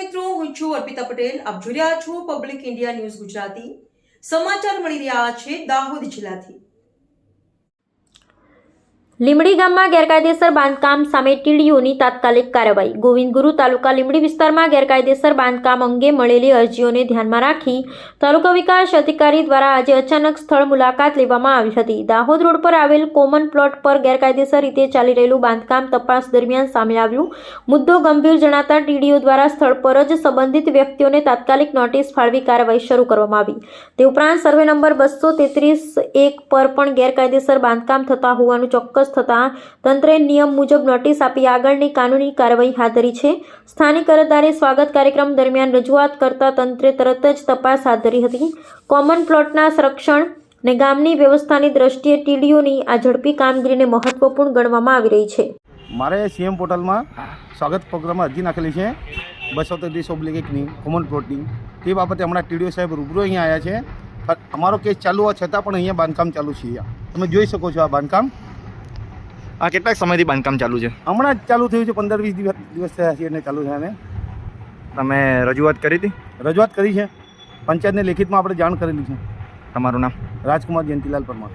મિત્રો, હું છું અર્પિતા પટેલ. આપ જોઈ રહ્યા છો પબ્લિક ઇન્ડિયા ન્યૂઝ ગુજરાતી. સમાચાર મળી રહ્યા છે દાહોદ જિલ્લાથી. લીમડી ગામમાં ગેરકાયદેસર બાંધકામ સામે ટીડીઓની તાત્કાલિક કાર્યવાહી. ગોવિંદ ગુરુ તાલુકા લીમડી વિસ્તારમાં ગેરકાયદેસર બાંધકામ અંગે મળેલી અરજીઓને ધ્યાનમાં રાખી તાલુકા વિકાસ અધિકારી દ્વારા આજે અચાનક સ્થળ મુલાકાત લેવામાં આવી હતી. દાહોદ રોડ પર આવેલ કોમન પ્લોટ પર ગેરકાયદેસર રીતે ચાલી રહેલું બાંધકામ તપાસ દરમિયાન સામે આવ્યું. મુદ્દો ગંભીર જણાતા ટીડીઓ દ્વારા સ્થળ પર જ સંબંધિત વ્યક્તિઓને તાત્કાલિક નોટિસ ફાળવી કાર્યવાહી શરૂ કરવામાં આવી. તે ઉપરાંત સર્વે નંબર બસો તેત્રીસ એક પર પણ ગેરકાયદેસર બાંધકામ થતા હોવાનું ચોક્કસ થતાં તંત્રે નિયમ મુજબ નોટિસ આપી આગળની કાનૂની કાર્યવાહી હાથ ધરી છે. સ્થાનિક અરજદારે સ્વાગત કાર્યક્રમ દરમિયાન રજૂઆત કરતા તંત્રે તરત જ તપાસ હાથ ધરી હતી. કોમન પ્લોટના સંરક્ષણ ને ગામની વ્યવસ્થાની દ્રષ્ટિએ ટીડીઓની આ ઝડપી કામગીરીને મહત્વપૂર્ણ ગણવામાં આવી રહી છે. મારે સીએમ પોર્ટલમાં સ્વાગત પ્રોગ્રામમાં અરજી નાખેલી છે. બસો તેત્રીસ ઓબ્લિક એકની કોમન પ્લોટની. તે બાબતે હમણાં ટીડીઓ સાહેબ રૂબરૂ અહીંયા આવ્યા છે. અમારો કેસ ચાલુ હોવા છતાં પણ અહીંયા બાંધકામ ચાલુ છે. તમે જોઈ શકો છો આ બાંધકામ. આ કેટલાક સમયથી બાંધકામ ચાલુ છે? હમણાં જ ચાલુ થયું છે પંદર વીસ દિવસ દિવસ થયા છે એટલે ચાલુ થયા ને તમે રજૂઆત કરી હતી? રજૂઆત કરી છે. પંચાયતને લેખિતમાં આપણે જાણ કરેલી છે. તમારું નામ? રાજકુમાર જયંતિલાલ પરમાર.